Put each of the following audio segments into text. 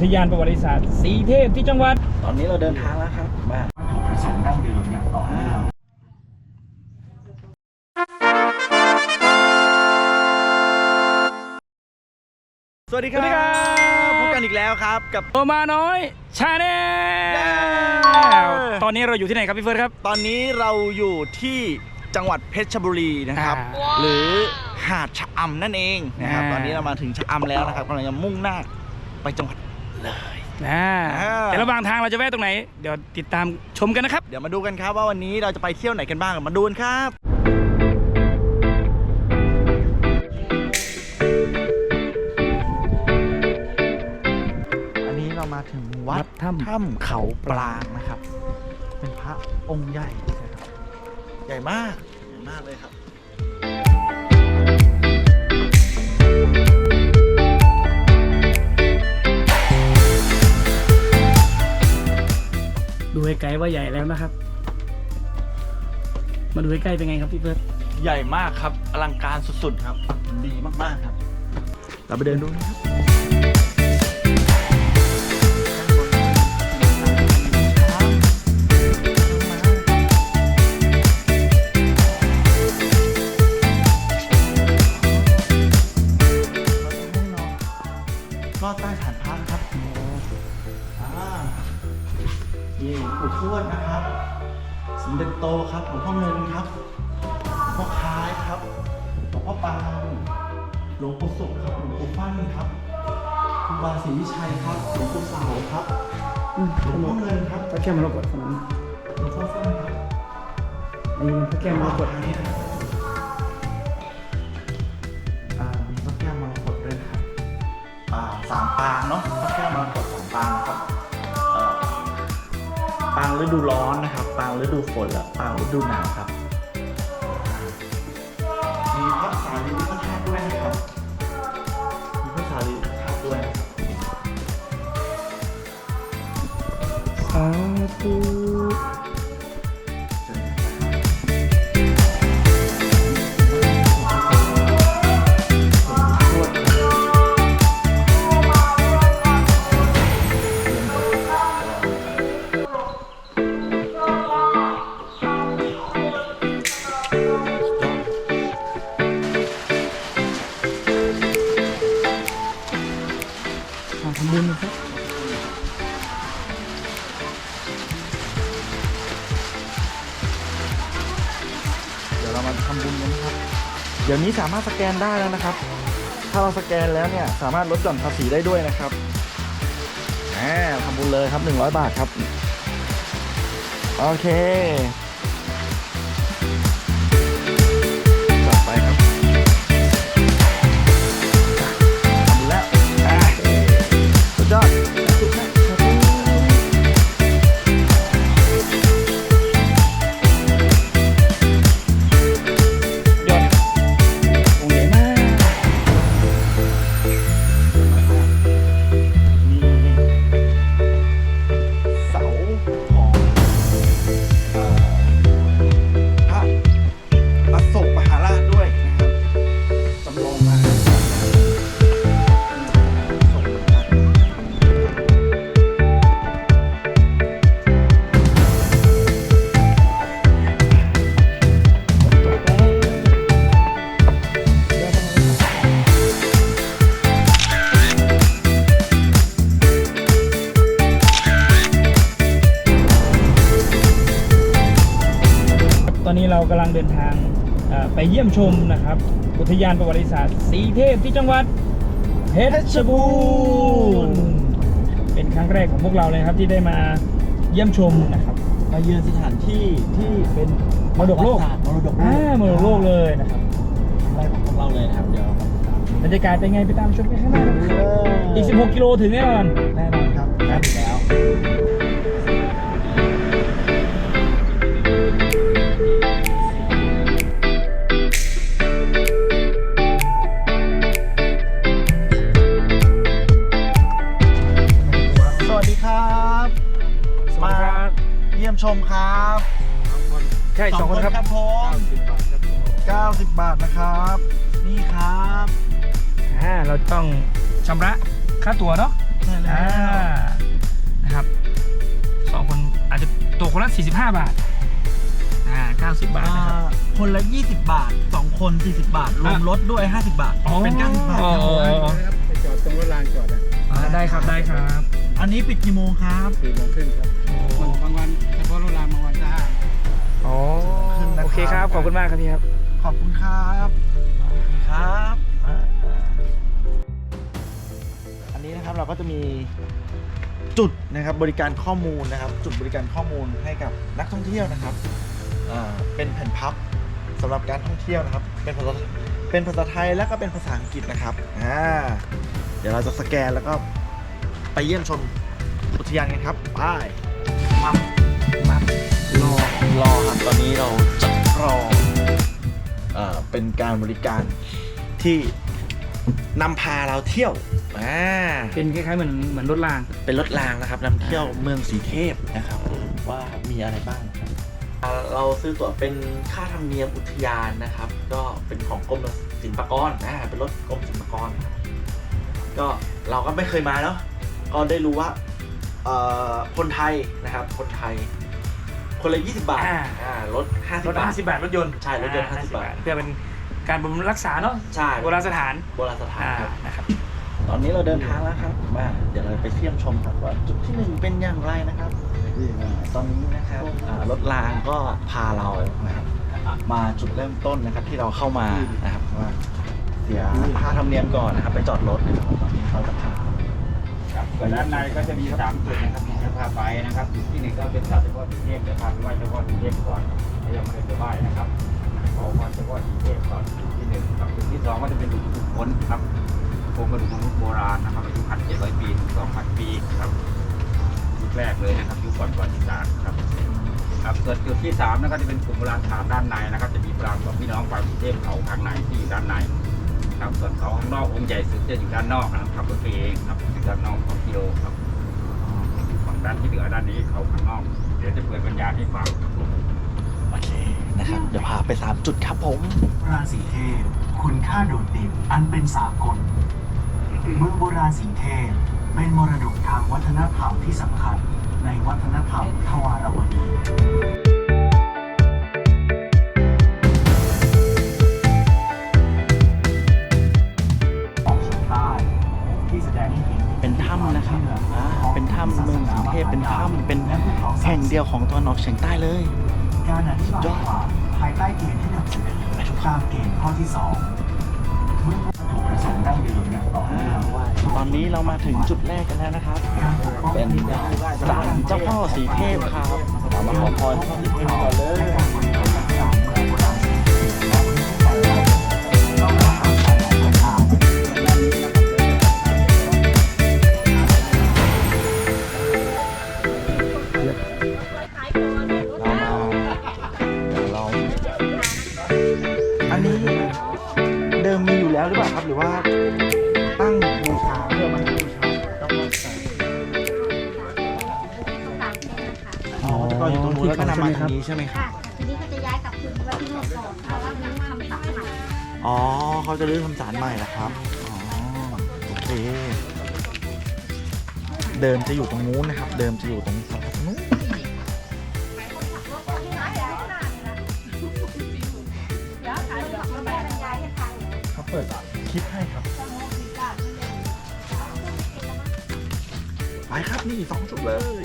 ทยานประวัติศาสตร์สีเทพที่จังหวัด ตอนนี้เราเดินทางแล้วครับมาอ่าสวัสดีครับสวัสดีครับ พบกันอีกแล้วครับกับ โอมาน้อยชาแนเย้ลตอนนี้เราอยู่ที่ไหนครับพี่เฟิร์สครับ ตอนนี้เราอยู่ที่จังหวัดเพชรบุรีนะครับ อ่าหรือหาดชะอำนั่นเองนะครับ อ่า ตอนนี้เรามาถึงชะอำแล้วนะครับกำลังจะมุ่งหน้าไปจังหวัด เลยอ่าอ่า แต่ระหว่างทางเราจะแวะตรงไหน เดี๋ยวติดตามชมกันนะครับ เดี๋ยวมาดูกันครับว่าวันนี้เราจะไปเที่ยวไหนกันบ้างมาดูกันครับ อันนี้เรามาถึงวัวัดดถ้ำ ถ้ำเขาปรางนะครับ เป็นพระองค์ใหญ่นะครับใหญ่มากใหญ่มากเลยครับ ดูไกลๆว่าใหญ่แล้วนะครับ มาดูใกล้ๆเป็นไงครับพี่เฟิร์สใหญ่มากครับ อลังการสุดๆครับ ดีมากๆครับ เราไปเดินดูนะครับ โตครับหลวงพ่อเงินครับหลวงพ่อคล้ายครับหลวงพ่อปานหลวงปู่สุขครับหลวงปู่ฟั่นครับครูบาศรีวิชัยครับหลวงปู่เสาครับหลวงพ่อเงินครับพระแก้วมรกตสนามหลวงพ่อฟั่นครับนี่พระแก้วมรกตอันนี้นะครับอ่ามีพระแก้วมรกตด้วยนะครับอ่าสามปางเนาะพระแก้วมรกตสามปางนะครับเอ่อ ปางฤดูร้อนนะครับปางฤดูฝนและปางฤดูหนาวครับ เดี๋ยวนี้สามารถสแกนได้แล้วนะครับ ถ้าเราสแกนแล้วเนี่ยสามารถลดหย่อนภาษีได้ด้วยนะครับแหมทำบุญเลยครับ 100 บาทครับ โอเค เอ่อไปเยี่ยมชมนะครับ อุทยานประวัติศาสตร์สีเทพที่จังหวัดเพชรบูรณ์เป็นครั้งแรกของพวกเราเลยครับที่ได้มาเยี่ยมชมนะครับมาเยือนสถานที่ที่เป็นมรดกโลกมรดกโลอ่ากมรดกโลกเลยนะครับครั้งแรกของพวกเราเลยนะครับเดี๋ยวเรามาติดตามบรรยากาศเป็นไงไปตามชมกันข้างหน้านะครับอีก 16 กิโลถึงแน่นอนแน่นอนครับครับแล้ว มชมครับใช่สองคนครับครับผม90 บาทนะครับ นี่ครับอ่าเราต้องชำระค่าตั๋วเนาะใใช่แล้วอ่านะครับสองคนอาจจะตกคนละ45 บาทอ่า90 บาทอ่านะครับ คนละ 20 บาท 2 คน 40 บาท รวมอะรถด้วย 50 บาท อ๋อเป็น 90 บาทครับผมอ๋อ ไปจอดตรงรถรางจอดอะอ่าได้ครับได้ครับ อันนี้ปิดกี่โมงครับสี่โมงครึ่งครับบ เคครับ ขอบคุณมากครับพี่ครับ ขอบคุณครับครับอ่าอันนี้นะครับเราก็จะมีจุดนะครับบริการข้อมูลนะครับ จุดบริการข้อมูลให้กับนักท่องเที่ยวนะครับอ่าเป็นแผ่นพับสำหรับการท่องเที่ยวนะครับ เป็นภาษาเป็นภาษาไทยแล้วก็เป็นภาษาอังกฤษนะครับอ่าเดี๋ยวเราจะสแกนแล้วก็ไปเยี่ยมชมอุทยานกันครับไปมามา รอรอครับตอนนี้เราจะ รอเอ่อเป็นการบริการที่นำพาเราเที่ยวอ่าเป็นคล้ายๆเหมือนเหมือนรถราง เป็นรถรางนะครับนำเที่ยวเมืองสีเทพนะครับว่ามีอะไรบ้างครับอ่าเราซื้อตั๋วเป็นค่าธรรมเนียมอุทยานนะครับ ก็เป็นของกรมศิลปากรอ่าเป็นรถกรมศิลปากรนะครับก็เราก็ไม่เคยมาเนาะก็ได้รู้ว่าเอ่อคนไทยนะครับ คนไทย คนละ 20 บาทอ่า อ่ารถ50 รถบาท 50 บาทรถยนต์ใช่รถยนต์อ่50บาท เพื่อเป็นการบำรุงรักษาเนาะใช่โบราณสถานโบราณสถานอ่าครับ นะครับ ตอนนี้เราเดินทางแล้วครับมาเดี๋ยวเราไปเที่ยมชมครับว่าจุดที่หนึ่งเป็นอย่างไรนะครับอ่าตอนนี้นะครับอ่ารถรางก็พาเรานะครับ มาจุดเริ่มต้นนะครับที่เราเข้ามานะครับว่าเสียค่าธรรมเนียมก่อนนะครับ ไปจอดรถนะครับตอนนี้เขาจะพาครับส่วนด้านในก็จะมีสามจุดนะครับที่จะ พาไปนะครับจุดที่หนึ่งก็เป็นสัตว์เฉพาะที่เทพจะพาไปไหว้เฉพาะที่เทพก่อนแล้ยังไม่ได้ไปไหว้นะครับขอพรเฉพาะที่เทพก่อนจุดที่หนึ่งครับจุดที่สองก็จะเป็นจุดทุกคนครับโครงกระดูกมนุษย์โบราณนะครับอายุพันเจ็ดร้อยปีถึงสองพันปีครับยุคแรกเลยนะครับยุคก่อนประวัติศาสตร์ครับครับส่วนจุดที่สามนะครับจะเป็นกลุ่มโบราณฐานด้านในนะครับ จะมีปรางของพี่น้องปางเทพเขาข้างในที่อยู่ด้านในครับส่วนเขาข้างนอกองค์ใหญ่สุดจะอยู่ด้านนอกนะครับรถตัวเองครับอยู่ด้านนอกของกิโลครับ ด้านที่เหลือด้านนี้เขาข้างนอก เดี๋ยวจะเปิดปัญญาให้ฟังครับผมโอเคนะครับเดี๋ยวพาไปสามจุดครับผมราศีเทพคุณค่าโดดเด่นอันเป็นสากลเมืองโบราณสีเทพเป็นมรดกทางวัฒนธรรมที่สำคัญในวัฒนธรรมทวารวดี เมืองสีเทพเป็นถ้ำเป็นแห่งเดียวของตะวันออกเฉียงใต้เลย การอธิบายความภายใต้เกณฑ์ที่นำเสนอตามเกณฑ์ข้อที่สองเมื่อวัตถุประสงค์ดั้งเดิมอย่างต่อเนื่องตอนนี้เรามาถึงจุดแรกกันแล้วนะครับการปกป้องเป็นที่ได้ศาลเจ้าพ่อสีเทพครับเรามาขอพรเจ้าพ่อสีเทพก่อนเลย อ๋อแต่ก่อนอยู่ตรงนู้นแล้วก็นำมาทางนี้ใช่ไหมครับ ค่ะทีนี้ก็จะย้ายกลับคืนไว้ที่โน่นก่อนเพราะว่ายังทำตักใหม่อ๋อเขาจะรื้อทำศาลใหม่เหรอครับ อ๋อ โอเค เดิมจะอยู่ตรงนู้นนะครับ เดิมจะอยู่ตรงศาลตรงนู้นเขาเปิดคลิปให้ครับ ไปครับนี่สองจุดเลย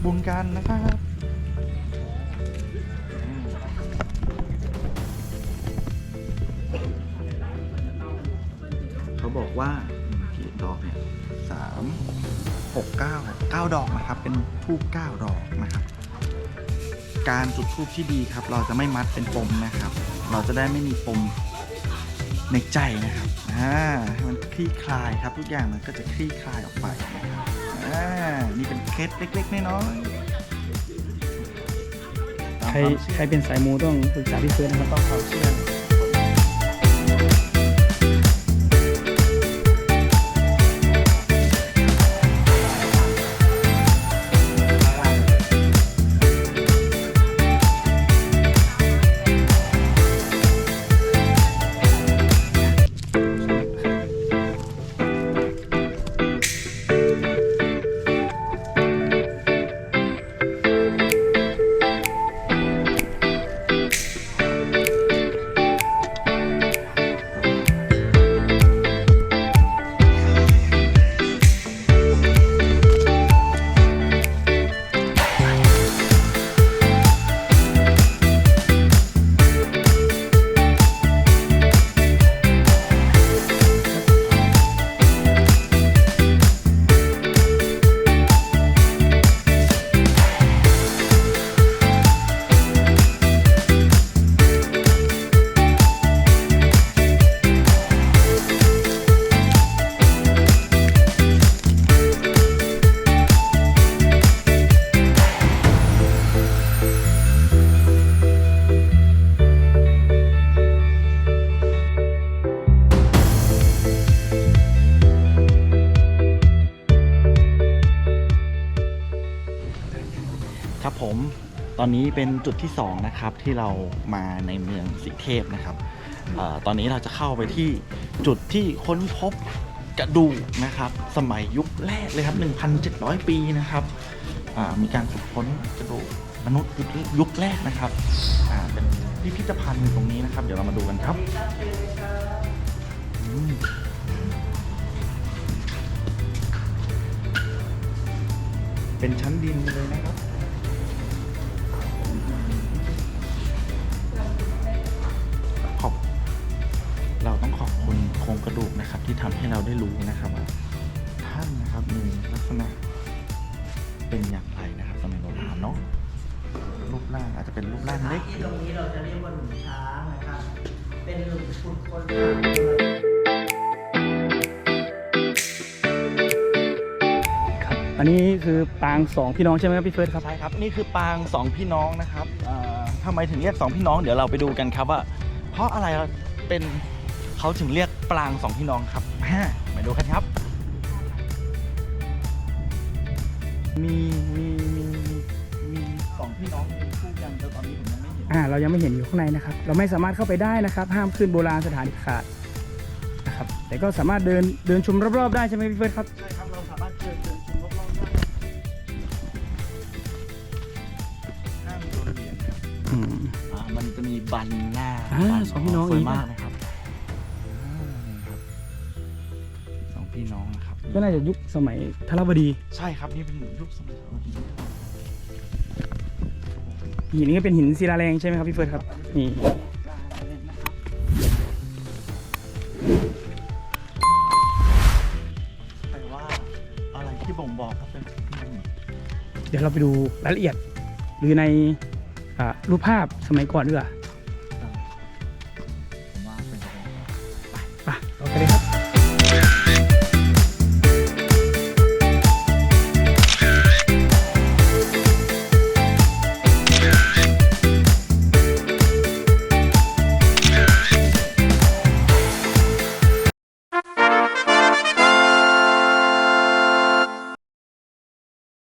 เรามารับบุญกันนะครับเขาบอกว่าผีดอกเนี่ยสามหกเก้าเก้าดอกนะครับ เป็นทูบเก้าดอกนะครับ การจุดทูบที่ดีครับ เราจะไม่มัดเป็นปมนะครับ เราจะได้ไม่มีปมในใจนะครับอ่าให้มันคลี่คลายครับทุกอย่างมันก็จะคลี่คลายออกไปนะครับ อ่านี่เป็นเคล็ดเล็กๆน้อยๆตามใครความเชื่อใครเป็นสายมูต้องปรึกษาพี่เฟิร์สนะครับ ต้องความเชื่อ ตอนนี้เป็นจุดที่สองนะครับที่เรามาในเมืองสีเทพนะครับออตอนนี้เราจะเข้าไปที่จุดที่ค้นพบกระดูกนะครับ สมัยยุคแรกเลยครับ 1,700 ปีนะครับมีการขุดค้นกระดูกมนุษย์ยุคแรกนะครับเป็นพิพิธภัณฑ์ตรงนี้นะครับ เดี๋ยวเรามาดูกันครับเป็นชั้นดินเลยนะครับ โครงกระดูกนะครับ ที่ทำให้เราได้รู้นะครับว่าท่านนะครับมีลักษณะเป็นอย่างไรนะครับสมัยโบราณเนาะรูปร่างอาจจะเป็นรูปร่างเล็กที่ตรงนี้เราจะเรียกว่าหลุมช้างนะครับ เป็นหลุมขุดค้นครับอันนี้คือปางสองพี่น้องใช่ไหมครับพี่เฟิร์สครับใช่ครับนี่คือปางสองพี่น้องนะครับอ่าทำไมถึงเรียกสองพี่น้องเดี๋ยวเราไปดูกันครับว่า เพราะอะไรเราเป็น เขาถึงเรียกปางสองพี่น้องครับฮะมาดูกันครับ มีมีมีมีมีสองพี่น้องมีคู่กันแต่ตอนนี้ผมยังไม่เห็นอ่าเรายังไม่เห็นอยู่ข้างในนะครับ เราไม่สามารถเข้าไปได้นะครับ ห้ามขึ้นโบราณสถานเด็ดขาดนะครับ แต่ก็สามารถเดินเดินชมรอบๆได้ใช่ไหมพี่เฟิร์สครับ ใช่ครับเราสามารถเชิญเชิญชมรอบๆได้ห้ามโดนเบียดครับอืมอ่ามันจะมีบันหน้าอ่าบัสองพี่น้องสวยอีกมากนะครับ พี่น้องนะครับก็น่าจะยุคสมัยทรบดีใช่ครับนี่เป็นยุคสมัยก่อนหินนี้ก็เป็นหินศิลาแรงใช่ไหมครับพี่เฟิร์สครับนี่แต่ว่าอะไรที่บ่งบอกว่าเป็นพี่น้องเดี๋ยวเราไปดูรายละเอียด หรือในอ่ารูปภาพสมัยก่อนดีกว่า